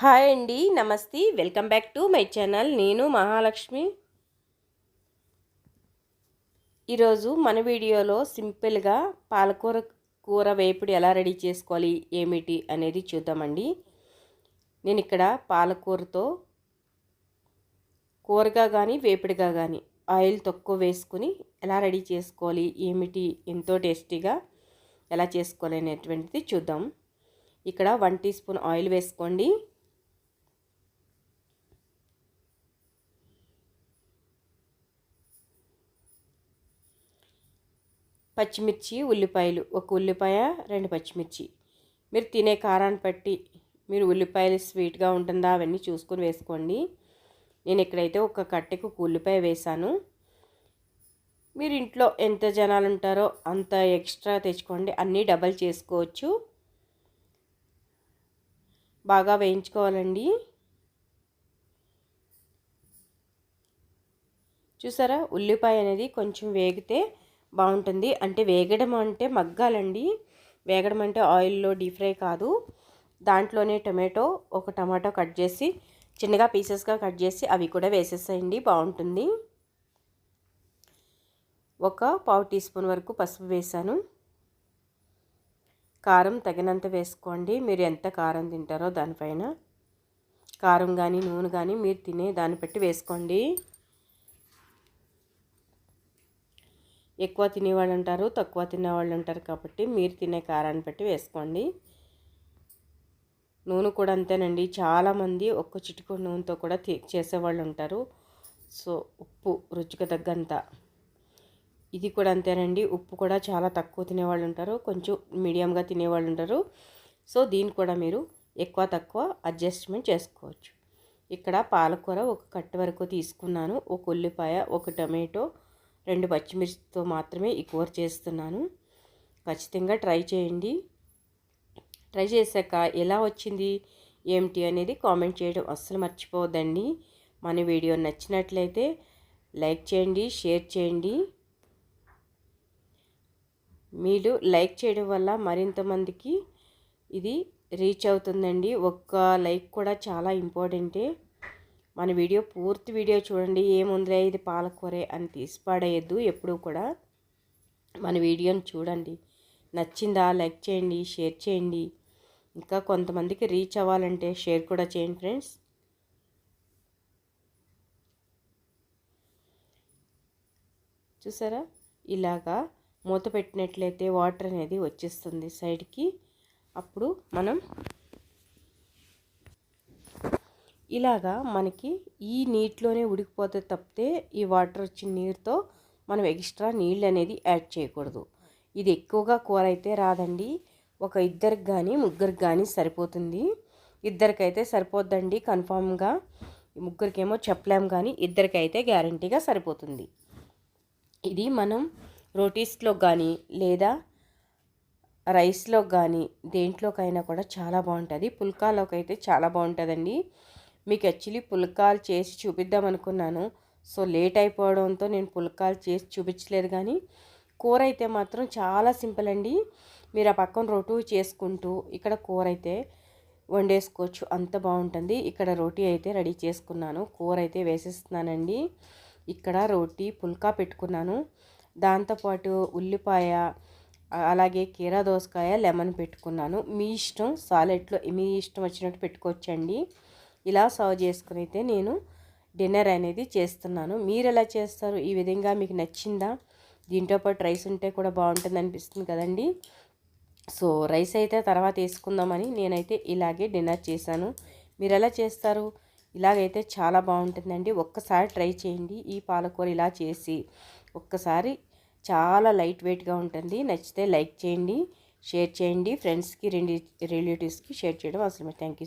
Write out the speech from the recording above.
Hi అండి నమస్తే. Welcome back to my channel. నేను మహాలక్ష్మి. ఈరోజు మన వీడియోలో సింపుల్గా పాలకూర కూర వేపుడు ఎలా రెడీ చేసుకోవాలి ఏమిటి అనేది చూద్దామండి. నేను ఇక్కడ పాలకూరతో కూరగా కానీ వేపుడుగా కానీ ఆయిల్ తక్కువ వేసుకుని ఎలా రెడీ చేసుకోవాలి ఏమిటి ఎంతో టేస్టీగా ఎలా చేసుకోవాలి అనేటువంటిది చూద్దాం. ఇక్కడ వన్ టీ స్పూన్ ఆయిల్ వేసుకోండి. పచ్చిమిర్చి ఉల్లిపాయలు. ఒక ఉల్లిపాయ రెండు పచ్చిమిర్చి. మీరు తినే కారాన్ని బట్టి మీరు ఉల్లిపాయలు స్వీట్గా ఉంటుందా అవన్నీ చూసుకొని వేసుకోండి. నేను ఇక్కడైతే ఒక కట్టెకు ఉల్లిపాయ వేశాను. మీరు ఇంట్లో ఎంత జనాలు ఉంటారో అంత ఎక్స్ట్రా తెచ్చుకోండి. అన్నీ డబల్ చేసుకోవచ్చు. బాగా వేయించుకోవాలండి. చూసారా? ఉల్లిపాయ అనేది కొంచెం వేగితే బాగుంటుంది. అంటే వేగడం అంటే మగ్గాలండి. వేగడం అంటే ఆయిల్లో డీప్ ఫ్రై కాదు. దాంట్లోనే టొమాటో ఒక టమాటో కట్ చేసి చిన్నగా పీసెస్గా కట్ చేసి అవి కూడా వేసేసేయండి. బాగుంటుంది. ఒక పావు టీ స్పూన్ వరకు పసుపు వేసాను. కారం తగినంత వేసుకోండి. మీరు ఎంత కారం తింటారో దానిపైన. కారం కానీ నూనె కానీ మీరు తినే దాన్ని బట్టి వేసుకోండి. ఎక్కువ తినేవాళ్ళు ఉంటారు తక్కువ తినేవాళ్ళు ఉంటారు కాబట్టి మీరు తినే కారాన్ని బట్టి వేసుకోండి. నూనె కూడా అంతేనండి. చాలామంది ఒక్క చిటుకు నూనెతో కూడా చేసేవాళ్ళు ఉంటారు సో ఉప్పు రుచికి తగ్గంత. ఇది కూడా అంతేనండి. ఉప్పు కూడా చాలా తక్కువ తినేవాళ్ళు ఉంటారు కొంచెం మీడియంగా తినేవాళ్ళు ఉంటారు సో దీన్ని కూడా మీరు ఎక్కువ తక్కువ అడ్జస్ట్మెంట్ చేసుకోవచ్చు. ఇక్కడ పాలకూర ఒక కట్ట వరకు తీసుకున్నాను. ఒక ఉల్లిపాయ ఒక టమాటో రెండు పచ్చిమిర్చితో మాత్రమే ఈ కూర చేస్తున్నాను. ఖచ్చితంగా ట్రై చేయండి. ట్రై చేశాక ఎలా వచ్చింది ఏమిటి అనేది కామెంట్ చేయడం అస్సలు మర్చిపోవద్దండి. మన వీడియో నచ్చినట్లయితే లైక్ చేయండి షేర్ చేయండి. మీరు లైక్ చేయడం వల్ల మరింతమందికి ఇది రీచ్ అవుతుందండి. ఒక్క లైక్ కూడా చాలా ఇంపార్టెంటే. మన వీడియో పూర్తి వీడియో చూడండి ఏముందిలే ఇది పాలకూరే అని తీసి పడేయద్దు ఎప్పుడూ కూడా మన వీడియోని చూడండి. నచ్చిందా లైక్ చేయండి షేర్ చేయండి. ఇంకా కొంతమందికి రీచ్ అవ్వాలంటే షేర్ కూడా చేయండి ఫ్రెండ్స్. చూసారా? ఇలాగా మూత పెట్టినట్లయితే వాటర్ అనేది వచ్చేస్తుంది సైడ్కి. అప్పుడు మనం ఇలాగా మనకి ఈ నీటిలోనే ఉడికిపోతే తప్పితే ఈ వాటర్ వచ్చిన నీరుతో మనం ఎక్స్ట్రా నీళ్ళు అనేది యాడ్ చేయకూడదు. ఇది ఎక్కువగా కూర అయితే రాదండి. ఒక ఇద్దరికి కానీ ముగ్గురికి కానీ సరిపోతుంది. ఇద్దరికైతే సరిపోద్దండి కన్ఫామ్గా. ముగ్గురికేమో చెప్పలేము కానీ ఇద్దరికైతే గ్యారంటీగా సరిపోతుంది. ఇది మనం రోటీస్లో కానీ లేదా రైస్లో కానీ దేంట్లోకైనా కూడా చాలా బాగుంటుంది. పుల్కాలోకి అయితే చాలా బాగుంటుందండి. మీకు యాక్చువల్లీ పుల్కాలు చేసి చూపిద్దాం అనుకున్నాను. సో లేట్ అయిపోవడంతో నేను పుల్కాలు చేసి చూపించలేదు కానీ కూర అయితే మాత్రం చాలా సింపుల్ అండి. మీరు ఆ పక్కన రోటీ చేసుకుంటూ ఇక్కడ కూర అయితే వండేసుకోవచ్చు. అంత బాగుంటుంది. ఇక్కడ రోటీ అయితే రెడీ చేసుకున్నాను. కూర అయితే వేసేస్తున్నానండి. ఇక్కడ రోటీ పుల్కా పెట్టుకున్నాను. దాంతోపాటు ఉల్లిపాయ అలాగే కీరా దోసకాయ లెమన్ పెట్టుకున్నాను. మీ ఇష్టం సాలెట్లో మీ ఇష్టం వచ్చినట్టు పెట్టుకోవచ్చండి. ఇలా సర్వ్ చేసుకుని అయితే నేను డిన్నర్ అనేది చేస్తున్నాను. మీరు ఎలా చేస్తారు? ఈ విధంగా మీకు నచ్చిందా? దీంతో పాటు రైస్ ఉంటే కూడా బాగుంటుంది అనిపిస్తుంది కదండి. సో రైస్ అయితే తర్వాత వేసుకుందామని నేనైతే ఇలాగే డిన్నర్ చేశాను. మీరు ఎలా చేస్తారు? ఇలాగైతే చాలా బాగుంటుందండి. ఒక్కసారి ట్రై చేయండి. ఈ పాలకూర ఇలా చేసి ఒక్కసారి చాలా లైట్ వెయిట్గా ఉంటుంది. నచ్చితే లైక్ చేయండి షేర్ చేయండి. ఫ్రెండ్స్కి రెండు రిలేటివ్స్కి షేర్ చేయడం అసలు థ్యాంక్ యూ